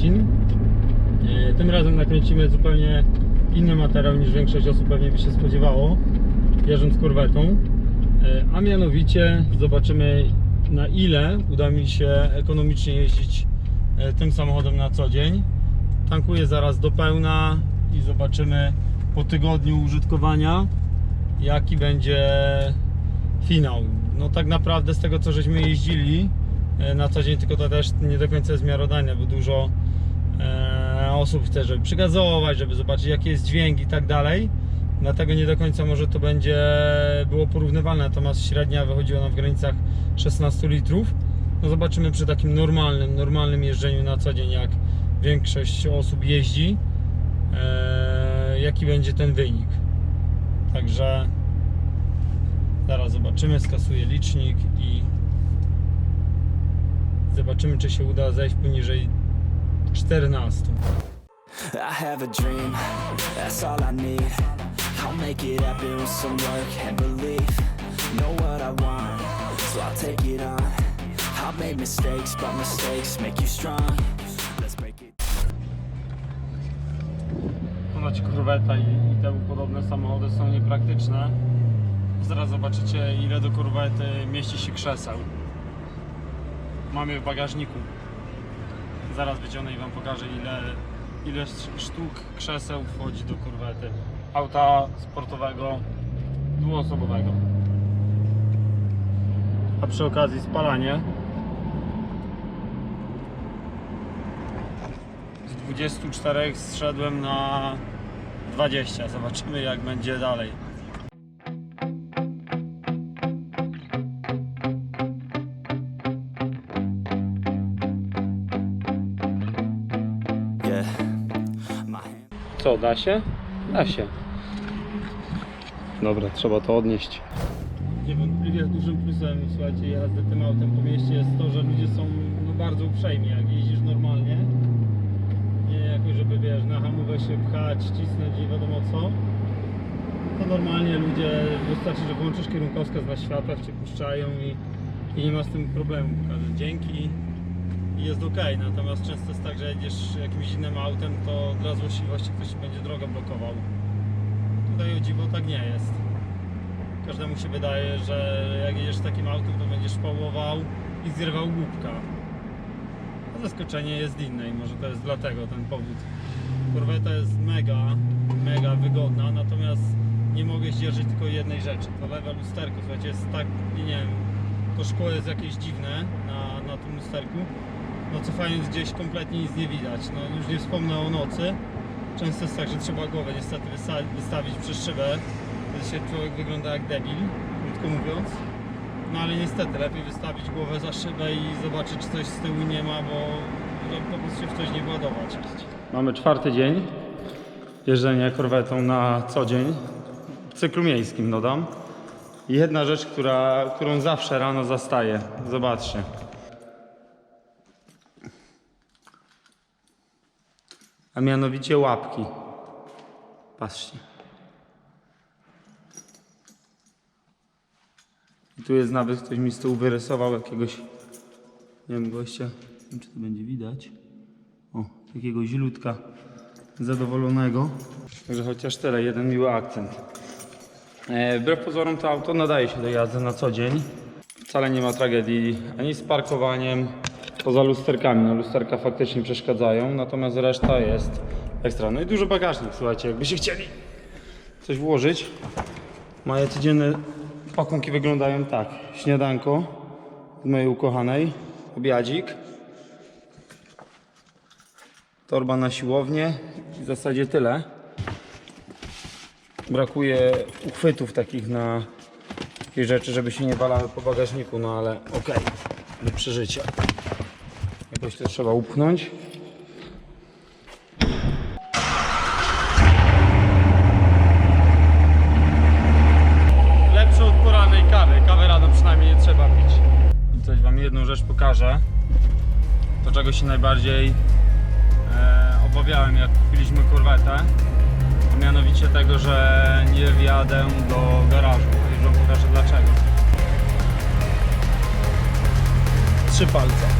Marcin. E, Tym razem nakręcimy zupełnie inny materiał niż większość osób pewnie by się spodziewało, jeżdżąc korwetą. E, A mianowicie zobaczymy na ile uda mi się ekonomicznie jeździć e, tym samochodem na co dzień. Tankuję zaraz do pełna i zobaczymy po tygodniu użytkowania jaki będzie finał. No tak naprawdę z tego co żeśmy jeździli na co dzień, tylko to też nie do końca jest miarodajne, bo dużo osób chce, żeby przygazować, żeby zobaczyć jaki jest dźwięk i tak dalej. Dlatego nie do końca może to będzie było porównywalne, natomiast średnia wychodziła nam w granicach 16 litrów. No zobaczymy przy takim normalnym, normalnym jeżdżeniu na co dzień, jak większość osób jeździ, e, jaki będzie ten wynik. Także zaraz zobaczymy, skasuję licznik i zobaczymy, czy się uda zejść poniżej 14. I have a dream, that's all I need. I'll make it happen with some work and belief. Know what I want, so I'll take it on. I've made mistakes, but mistakes make you strong. Let's break it. Ponoć korweta i, i temu podobne samochody są niepraktyczne. Zaraz zobaczycie, ile do korwety mieści się krzeseł. Mamy w bagażniku. Zaraz wyciągnę i Wam pokażę, ile, ile sz- sztuk krzeseł wchodzi do korwety. Auta sportowego, dwuosobowego. A przy okazji spalanie. Z 24 zszedłem na 20. Zobaczymy jak będzie dalej. Da się? Da się. Dobra, trzeba to odnieść. Niewątpliwie dużym plusem, słuchajcie, jazdy tym autem po mieście jest to, że ludzie są no, bardzo uprzejmi, jak jeździsz normalnie. Nie jakoś, żeby wiesz, na hamówę się pchać, cisnąć nie wiadomo co. To normalnie ludzie, wystarczy, że włączysz kierunkowskaz na światłach, cię puszczają i, i nie ma z tym problemu. Pokażę dzięki jest ok. Natomiast często jest tak, że jedziesz jakimś innym autem, to dla złośliwości ktoś będzie drogę blokował. Tutaj o dziwo tak nie jest. Każdemu się wydaje, że jak jedziesz takim autem, to będziesz pałował i zrywał głupka. A zaskoczenie jest inne i może to jest dlatego ten powód. Korweta jest mega, mega wygodna, natomiast nie mogę zdzierżyć tylko jednej rzeczy. To lewe lusterko, słuchajcie, jest tak, nie wiem, to szkło jest jakieś dziwne na, na tym lusterku. No cofając gdzieś kompletnie nic nie widać. No już nie wspomnę o nocy. Często jest tak, że trzeba głowę niestety wysta- wystawić przez szybę. Wtedy się człowiek wygląda jak debil, krótko mówiąc. No ale niestety lepiej wystawić głowę za szybę i zobaczyć, czy coś z tyłu nie ma, bo żeby po prostu się w coś nie władować. Mamy czwarty dzień jeżdżenia korwetą na co dzień. W cyklu miejskim dodam. I jedna rzecz, która, którą zawsze rano zastaję. Zobaczcie. A mianowicie łapki. Patrzcie. I tu jest nawet ktoś mi z tyłu wyrysował jakiegoś, nie wiem, gościa. Nie wiem, czy to będzie widać. O, takiego źlutka zadowolonego. Także chociaż tyle, jeden miły akcent. E, wbrew pozorom to auto nadaje się do jazdy na co dzień. Wcale nie ma tragedii ani z parkowaniem, poza lusterkami. No lusterka faktycznie przeszkadzają, natomiast reszta jest ekstra. No i duży bagażnik, słuchajcie, jakbyście chcieli coś włożyć. Moje codzienne pakunki wyglądają tak. Śniadanko z mojej ukochanej, obiadzik, torba na siłownię i w zasadzie tyle. Brakuje uchwytów takich na takie rzeczy, żeby się nie walały po bagażniku, no ale okej, do przeżycia. Jakoś to trzeba upchnąć. Lepsze od porannej kawy. Kawę rano przynajmniej nie trzeba pić. I coś wam jedną rzecz pokażę. To czego się najbardziej e, obawiałem jak kupiliśmy korwetę. A mianowicie tego, że nie wjadę do garażu. Już wam pokażę dlaczego. Trzy palce.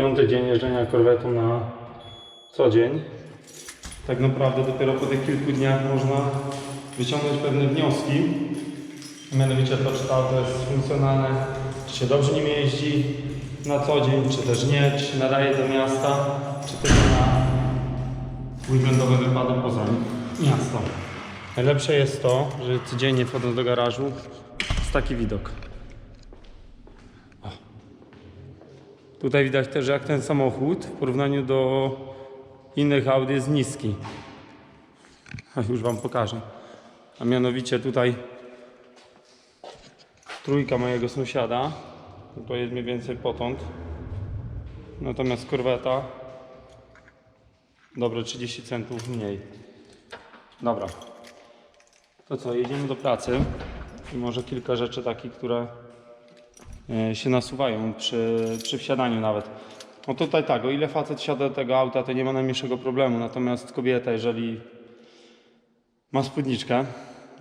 Piąty dzień jeżdżenia korwetą na co dzień. Tak naprawdę dopiero po tych kilku dniach można wyciągnąć pewne wnioski. Mianowicie to, czy to auto jest funkcjonalne, czy się dobrze nim jeździ na co dzień, czy też nie, czy nadaje do miasta, czy tylko na weekendowe wypady poza miasto. Najlepsze jest to, że codziennie wchodząc do garażu jest taki widok. Tutaj widać też, jak ten samochód w porównaniu do innych Audi jest niski. A już Wam pokażę. A mianowicie tutaj trójka mojego sąsiada. To jest mniej więcej potąd. Natomiast korweta dobre 30 centów mniej. Dobra. To co, jedziemy do pracy. I może kilka rzeczy takich, które się nasuwają przy, przy wsiadaniu nawet. No tutaj tak, o ile facet wsiada do tego auta, to nie ma najmniejszego problemu, natomiast kobieta, jeżeli ma spódniczkę,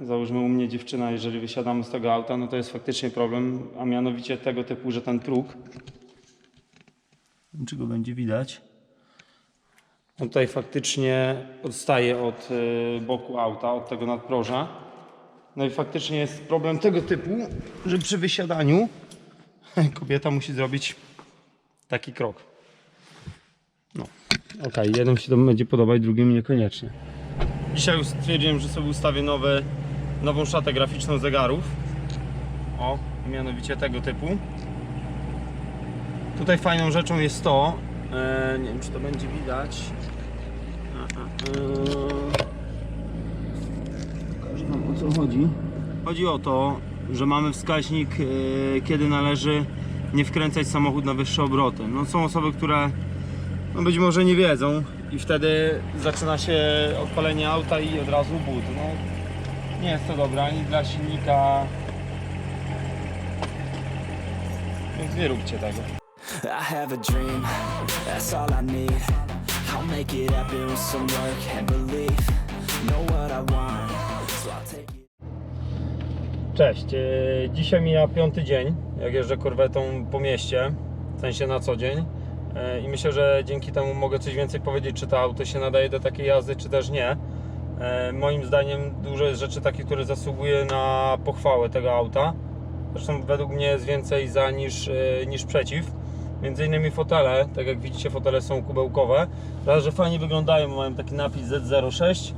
załóżmy u mnie dziewczyna, jeżeli wysiadamy z tego auta, no to jest faktycznie problem, a mianowicie tego typu, że ten próg, czy go będzie widać, on tutaj faktycznie odstaje od y, boku auta, od tego nadproża. No i faktycznie jest problem tego typu, że przy wysiadaniu kobieta musi zrobić taki krok. No, okej, jednym się to będzie podobać, drugim niekoniecznie. Dzisiaj już stwierdziłem, że sobie ustawię nowy, nową szatę graficzną zegarów. O, mianowicie tego typu. Tutaj fajną rzeczą jest to, e, nie wiem czy to będzie widać. E, Pokażę Wam o co chodzi. Chodzi o to, że mamy wskaźnik, e, kiedy należy nie wkręcać samochód na wyższe obroty. No, są osoby, które no być może nie wiedzą i wtedy zaczyna się odpalenie auta i od razu but. No, nie jest to dobre ani dla silnika, więc nie róbcie tego. I have a dream, that's all I need. I'll make it happen with some work and belief. Know what I want, so I'll take it. Cześć, e, dzisiaj mija piąty dzień, jak jeżdżę korwetą po mieście, w sensie na co dzień. E, I myślę, że dzięki temu mogę coś więcej powiedzieć, czy to auto się nadaje do takiej jazdy, czy też nie. E, Moim zdaniem dużo jest rzeczy takich, które zasługuje na pochwałę tego auta. Zresztą według mnie jest więcej za niż, niż przeciw. Między innymi fotele, tak jak widzicie fotele są kubełkowe. Raz, że fajnie wyglądają, mają taki napis Z06,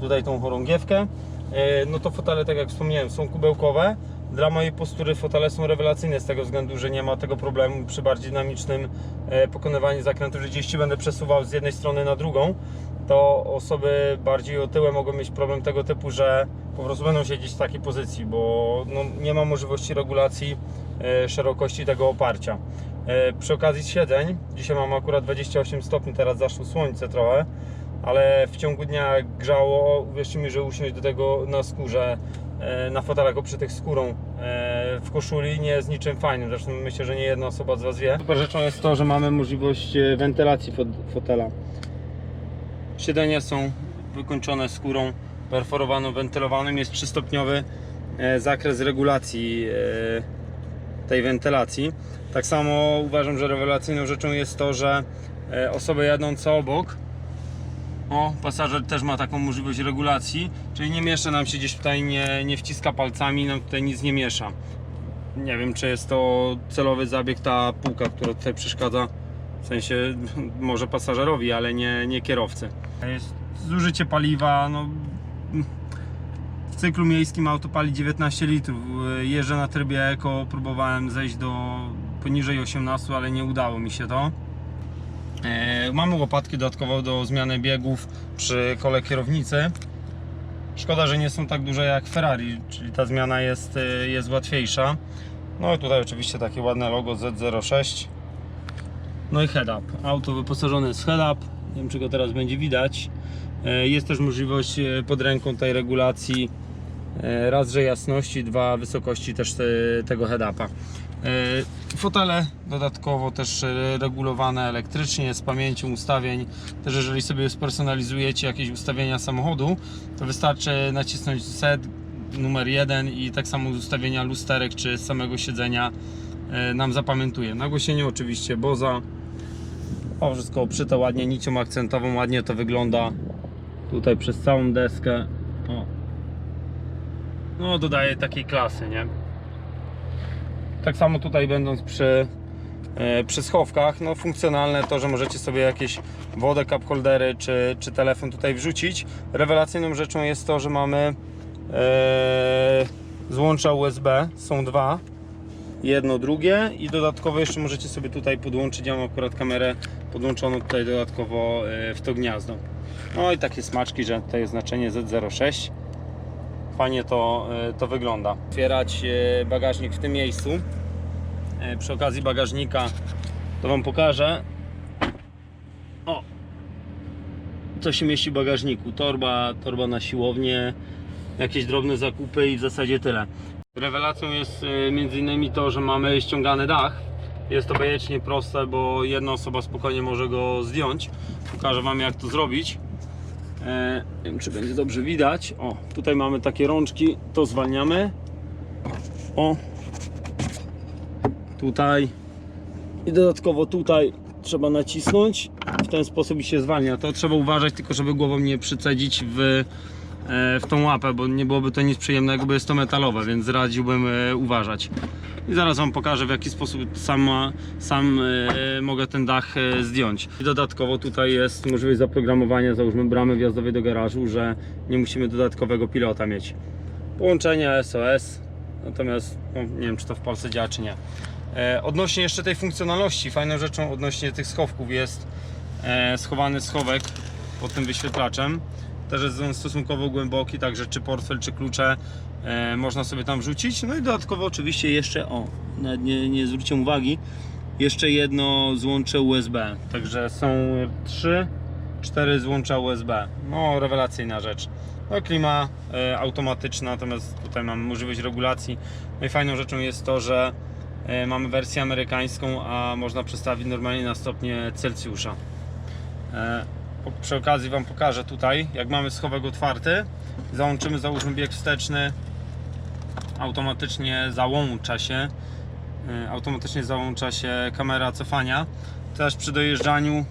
tutaj tą chorągiewkę. E, No to fotele, tak jak wspomniałem, są kubełkowe. Dla mojej postury fotele są rewelacyjne z tego względu, że nie ma tego problemu przy bardziej dynamicznym e, pokonywaniu zakrętów, że jeśli będę przesuwał z jednej strony na drugą, to osoby bardziej otyłe mogą mieć problem tego typu, że po prostu będą siedzieć w takiej pozycji, bo no, nie ma możliwości regulacji e, szerokości tego oparcia. Przy okazji siedzeń, dzisiaj mam akurat 28 stopni, teraz zaszło słońce trochę, ale w ciągu dnia grzało, uwierzcie mi, że usiąść do tego na skórze, e, na fotelach oprzytych skórą e, w koszuli nie jest niczym fajnym. Zresztą myślę, że nie jedna osoba z Was wie. Super rzeczą jest to, że mamy możliwość e, wentylacji fot- fotela. Siedzenia są wykończone skórą perforowaną, wentylowanym. Jest trzystopniowy zakres regulacji tej wentylacji. Tak samo uważam, że rewelacyjną rzeczą jest to, że osoby jadące obok o, pasażer też ma taką możliwość regulacji, czyli nie miesza nam się gdzieś tutaj, nie, nie wciska palcami, nam tutaj nic nie miesza. Nie wiem, czy jest to celowy zabieg, ta półka, która tutaj przeszkadza, w sensie może pasażerowi, ale nie, nie kierowcy. Jest zużycie paliwa, no w cyklu miejskim auto pali 19 litrów. Jeżdżę na trybie eko, próbowałem zejść do poniżej 18, ale nie udało mi się to. E, Mamy łopatki dodatkowo do zmiany biegów przy kole kierownicy. Szkoda, że nie są tak duże jak Ferrari, czyli ta zmiana jest, e, jest łatwiejsza. No i tutaj oczywiście takie ładne logo Z06. No i head up. Auto wyposażone jest w head up. Nie wiem, czy go teraz będzie widać. E, Jest też możliwość pod ręką tej regulacji raz, że jasności, dwa wysokości też te, tego head-upa. E, Fotele dodatkowo też e, regulowane elektrycznie z pamięcią ustawień. Też jeżeli sobie spersonalizujecie jakieś ustawienia samochodu, to wystarczy nacisnąć set numer jeden i tak samo z ustawienia lusterek czy samego siedzenia e, nam zapamiętuje. Nagłośnienie oczywiście Boza. O, wszystko obszyte ładnie nicią akcentową, ładnie to wygląda tutaj przez całą deskę. O. No, dodaje takiej klasy, nie? Tak samo tutaj będąc przy, e, przy schowkach, no funkcjonalne to, że możecie sobie jakieś wodę, cup holdery czy, czy telefon tutaj wrzucić. Rewelacyjną rzeczą jest to, że mamy e, złącza USB, są dwa jedno, drugie i dodatkowo jeszcze możecie sobie tutaj podłączyć, ja mam akurat kamerę podłączoną tutaj dodatkowo e, w to gniazdo. No i takie smaczki, że tutaj jest znaczenie Z06. Fajnie to, e, to wygląda. Otwierać e, bagażnik w tym miejscu. E, Przy okazji bagażnika to Wam pokażę. O! Co się mieści w bagażniku? Torba, torba na siłownię, jakieś drobne zakupy i w zasadzie tyle. Rewelacją jest innymi to, że mamy ściągany dach. Jest to bajecznie proste, bo jedna osoba spokojnie może go zdjąć. Pokażę Wam jak to zrobić. E, nie wiem czy będzie dobrze widać. O, tutaj mamy takie rączki, to zwalniamy. O, tutaj i dodatkowo tutaj trzeba nacisnąć. W ten sposób się zwalnia. To trzeba uważać tylko, żeby głową nie przycedzić w, e, w tą łapę, bo nie byłoby to nic przyjemnego, bo jest to metalowe, więc radziłbym e, uważać. I zaraz Wam pokażę w jaki sposób sam, sam e, mogę ten dach e, zdjąć. Dodatkowo tutaj jest możliwość zaprogramowania, załóżmy bramy wjazdowej do garażu, że nie musimy dodatkowego pilota mieć. Połączenie SOS, natomiast no, nie wiem czy to w Polsce działa czy nie. E, odnośnie jeszcze tej funkcjonalności, fajną rzeczą odnośnie tych schowków jest e, schowany schowek pod tym wyświetlaczem. Też jest on stosunkowo głęboki, także czy portfel, czy klucze można sobie tam wrzucić. No i dodatkowo oczywiście jeszcze, o, nawet nie, nie zwróciłem uwagi, jeszcze jedno złącze USB. Także są trzy, cztery złącza USB. No, rewelacyjna rzecz. No, klima e, automatyczna, natomiast tutaj mamy możliwość regulacji. No i fajną rzeczą jest to, że e, mamy wersję amerykańską, a można przestawić normalnie na stopnie Celsjusza. E, przy okazji Wam pokażę tutaj, jak mamy schowek otwarty, załączymy, załóżmy bieg wsteczny, automatycznie załącza się, e, automatycznie załącza się kamera cofania. Też przy dojeżdżaniu,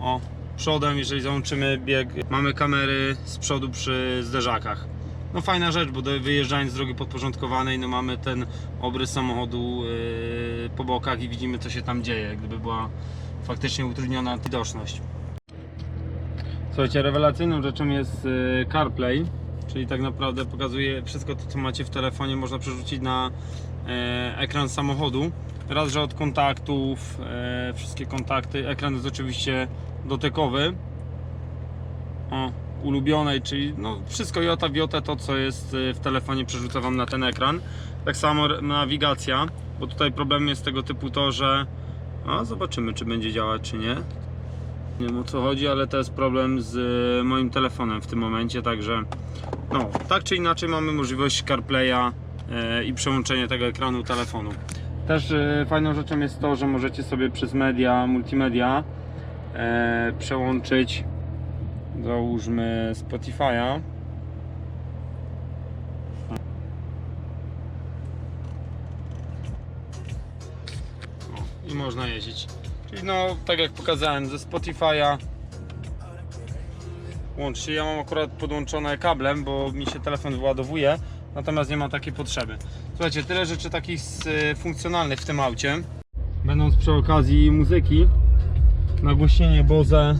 o, przodem, jeżeli załączymy bieg, mamy kamery z przodu przy zderzakach. No fajna rzecz, bo do, wyjeżdżając z drogi podporządkowanej, no mamy ten obrys samochodu yy, po bokach i widzimy co się tam dzieje, gdyby była faktycznie utrudniona widoczność. Słuchajcie, rewelacyjną rzeczą jest yy, CarPlay. Czyli tak naprawdę pokazuje wszystko to, co macie w telefonie, można przerzucić na e, ekran samochodu. Raz, że od kontaktów, e, wszystkie kontakty. Ekran jest oczywiście dotykowy. O, ulubionej, czyli no wszystko jota w jotę to, co jest e, w telefonie, przerzuca Wam na ten ekran. Tak samo nawigacja, bo tutaj problem jest tego typu to, że a zobaczymy, czy będzie działać, czy nie. Nie wiem o co chodzi, ale to jest problem z moim telefonem w tym momencie, także no, tak czy inaczej mamy możliwość CarPlaya e, i przełączenie tego ekranu telefonu. Też e, fajną rzeczą jest to, że możecie sobie przez media, multimedia e, przełączyć załóżmy Spotify'a i można jeździć. Czyli no, tak jak pokazałem, ze Spotify'a łączy. Ja mam akurat podłączone kablem, bo mi się telefon wyładowuje, natomiast nie ma takiej potrzeby. Słuchajcie, tyle rzeczy takich y, funkcjonalnych w tym aucie. Będąc przy okazji muzyki, nagłośnienie Bose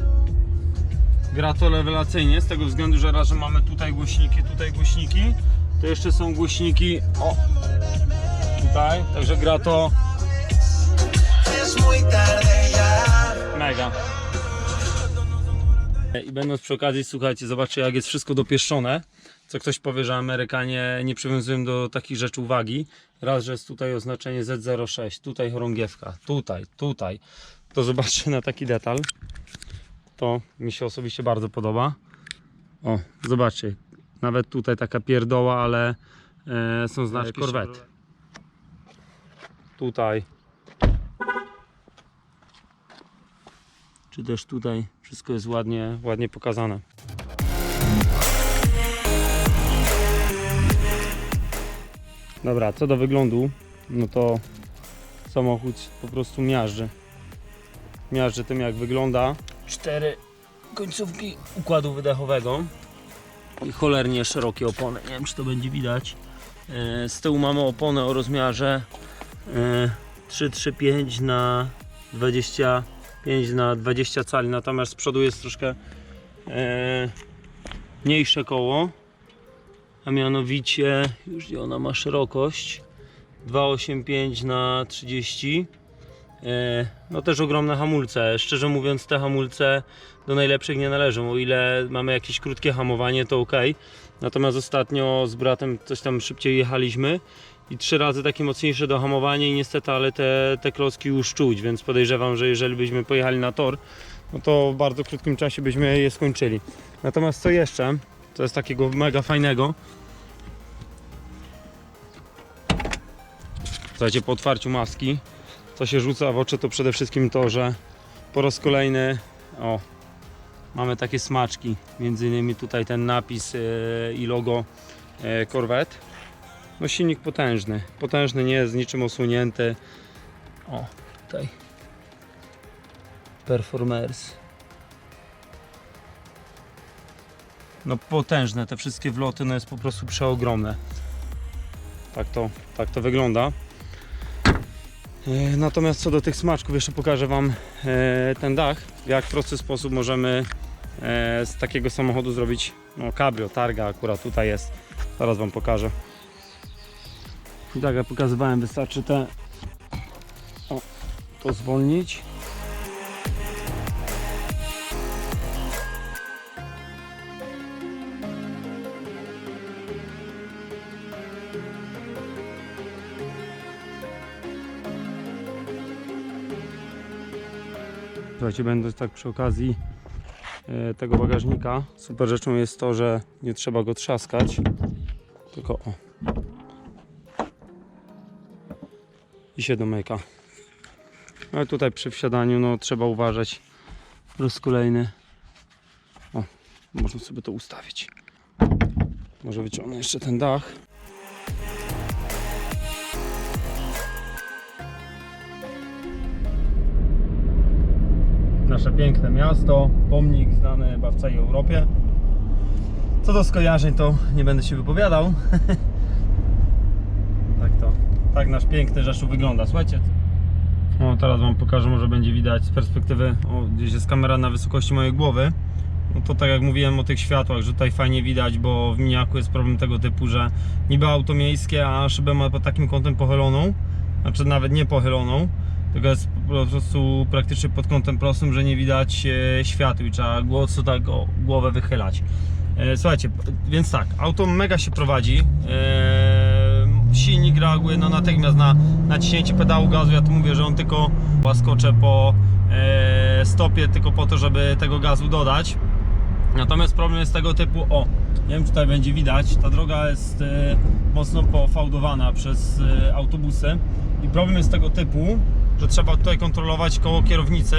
gra to rewelacyjnie, z tego względu, że raz, że mamy tutaj głośniki, tutaj głośniki, to jeszcze są głośniki, o, tutaj, także gra to. Mega. I będąc przy okazji, słuchajcie, zobaczcie jak jest wszystko dopieszczone. Co ktoś powie, że Amerykanie nie przywiązują do takich rzeczy uwagi. Raz, że jest tutaj oznaczenie Z06, tutaj chorągiewka, tutaj, tutaj. To zobaczcie na taki detal. To mi się osobiście bardzo podoba. O, zobaczcie. Nawet tutaj taka pierdoła, ale e, są znaczki Corvette. Tutaj czy też tutaj wszystko jest ładnie, ładnie pokazane. Dobra, co do wyglądu, no to samochód po prostu miażdży. Miażdży tym jak wygląda. Cztery końcówki układu wydechowego i cholernie szerokie opony. Nie wiem czy to będzie widać. E, Z tyłu mamy oponę o rozmiarze e, 335 na 20 5 na 20 cali, natomiast z przodu jest troszkę e, mniejsze koło, a mianowicie, już gdzie ona ma szerokość, 285 na 30 e, no też ogromne hamulce, szczerze mówiąc te hamulce do najlepszych nie należą, o ile mamy jakieś krótkie hamowanie to ok, natomiast ostatnio z bratem coś tam szybciej jechaliśmy i trzy razy takie mocniejsze dohamowanie i niestety, ale te, te klocki już czuć, więc podejrzewam, że jeżeli byśmy pojechali na tor, no to w bardzo krótkim czasie byśmy je skończyli. Natomiast co jeszcze, co jest takiego mega fajnego, słuchajcie, po otwarciu maski, co się rzuca w oczy to przede wszystkim to, że po raz kolejny, o, mamy takie smaczki, między innymi tutaj ten napis e, i logo e, Corvette. No silnik potężny. Potężny, nie jest niczym osunięty. O, tutaj. Performers. No potężne, te wszystkie wloty, no jest po prostu przeogromne. Tak to, tak to wygląda. E, Natomiast co do tych smaczków, jeszcze pokażę Wam e, ten dach, w jak prosty sposób możemy e, z takiego samochodu zrobić no, cabrio, targa akurat tutaj jest. Zaraz Wam pokażę. Tak jak pokazywałem, wystarczy te o, to zwolnić. Słuchajcie, będąc tak przy okazji e, tego bagażnika, super rzeczą jest to, że nie trzeba go trzaskać, tylko o, i się domyka. Ale tutaj przy wsiadaniu no, trzeba uważać. Po raz kolejny. O, można sobie to ustawić. Może wyciągnę jeszcze ten dach. Nasze piękne miasto, pomnik znany chyba w całej Europie. Co do skojarzeń, to nie będę się wypowiadał. Tak nasz piękny Rzeszów wygląda. Słuchajcie. O, teraz Wam pokażę, może będzie widać z perspektywy, o, gdzieś jest kamera na wysokości mojej głowy. no to tak jak mówiłem o tych światłach, że tutaj fajnie widać, bo w miniaku jest problem tego typu, że niby auto miejskie, a szybę ma pod takim kątem pochyloną, znaczy nawet nie pochyloną, tylko jest po prostu praktycznie pod kątem prostym, że nie widać e, światła i trzeba głosu tak o głowę wychylać. E, Słuchajcie, więc tak, auto mega się prowadzi. Silnik reaguje no natychmiast na naciśnięcie pedału gazu. Ja tu mówię, że on tylko łaskocze po e, stopie, tylko po to, żeby tego gazu dodać. Natomiast problem jest tego typu, o, nie wiem czy tutaj będzie widać, ta droga jest e, mocno pofałdowana przez e, autobusy i problem jest tego typu, że trzeba tutaj kontrolować koło kierownicy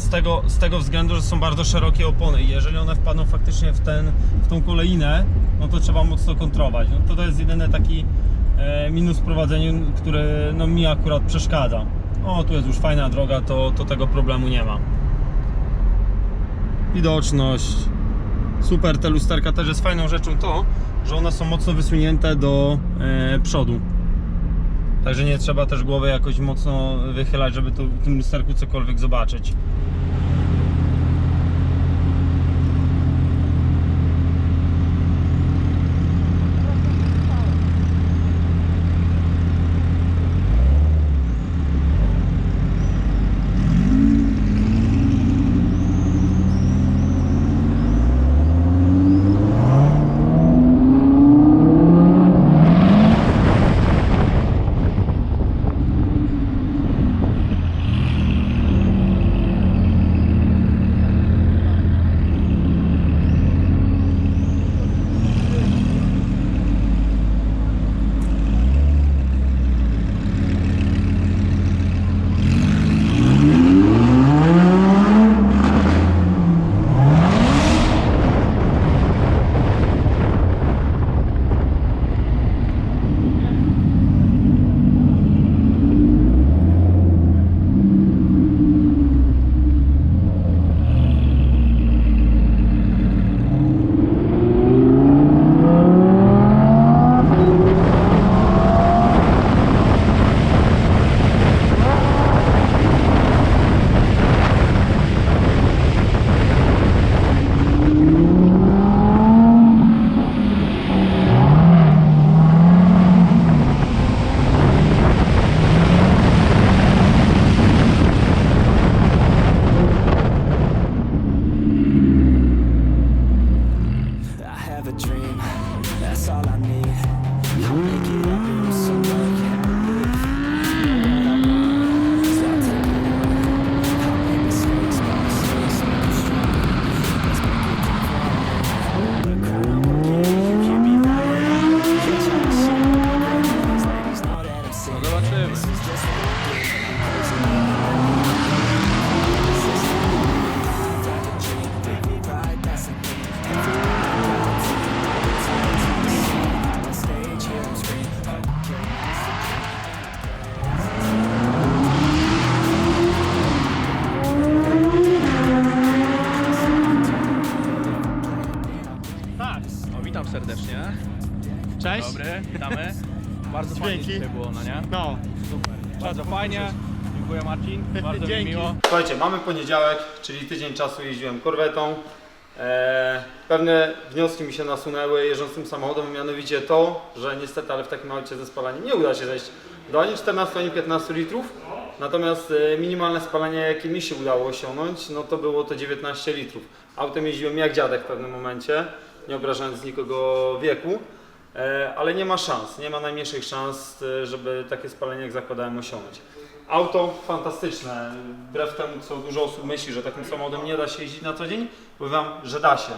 z tego, z tego względu, że są bardzo szerokie opony i jeżeli one wpadną faktycznie w, ten, w tą kolejnę, no to trzeba mocno kontrolować. No to, to jest jedyny taki e, minus w prowadzeniu, który no, mi akurat przeszkadza. O, tu jest już fajna droga, to, to tego problemu nie ma. Widoczność. Super, te lusterka też jest fajną rzeczą to, że one są mocno wysunięte do e, przodu. Także nie trzeba też głowy jakoś mocno wychylać, żeby tu w tym lusterku cokolwiek zobaczyć. Bardzo fajnie. Dziękuję Marcin, bardzo mi Dzięki. miło. Słuchajcie, mamy poniedziałek, czyli tydzień czasu jeździłem korwetą. Eee, pewne wnioski mi się nasunęły jeżdżąc tym samochodem, mianowicie to, że niestety, ale w takim aucie ze spalaniem nie uda się zejść do ani 14, ani 15 litrów. Natomiast e, minimalne spalanie, jakie mi się udało osiągnąć, no to było to 19 litrów. Autem jeździłem jak dziadek w pewnym momencie, nie obrażając nikogo wieku. E, ale nie ma szans, nie ma najmniejszych szans, e, żeby takie spalenie jak zakładałem osiągnąć. Auto fantastyczne, wbrew temu co dużo osób myśli, że takim samochodem nie da się jeździć na co dzień, powiem Wam, że da się.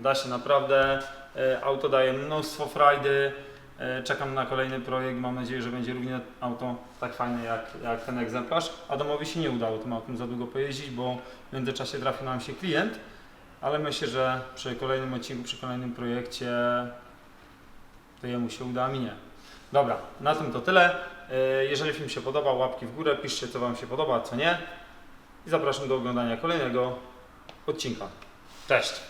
Da się naprawdę, E, auto daje mnóstwo frajdy, czekam na kolejny projekt, mam nadzieję, że będzie równie auto tak fajne jak, jak ten egzemplarz. Adamowi się nie udało tym autem za długo pojeździć, bo w międzyczasie trafił nam się klient, ale myślę, że przy kolejnym odcinku, przy kolejnym projekcie to jemu się uda, a mi nie. Dobra, na tym to tyle. E, Jeżeli film się podoba, łapki w górę, piszcie co Wam się podoba, co nie. I zapraszam do oglądania kolejnego odcinka. Cześć!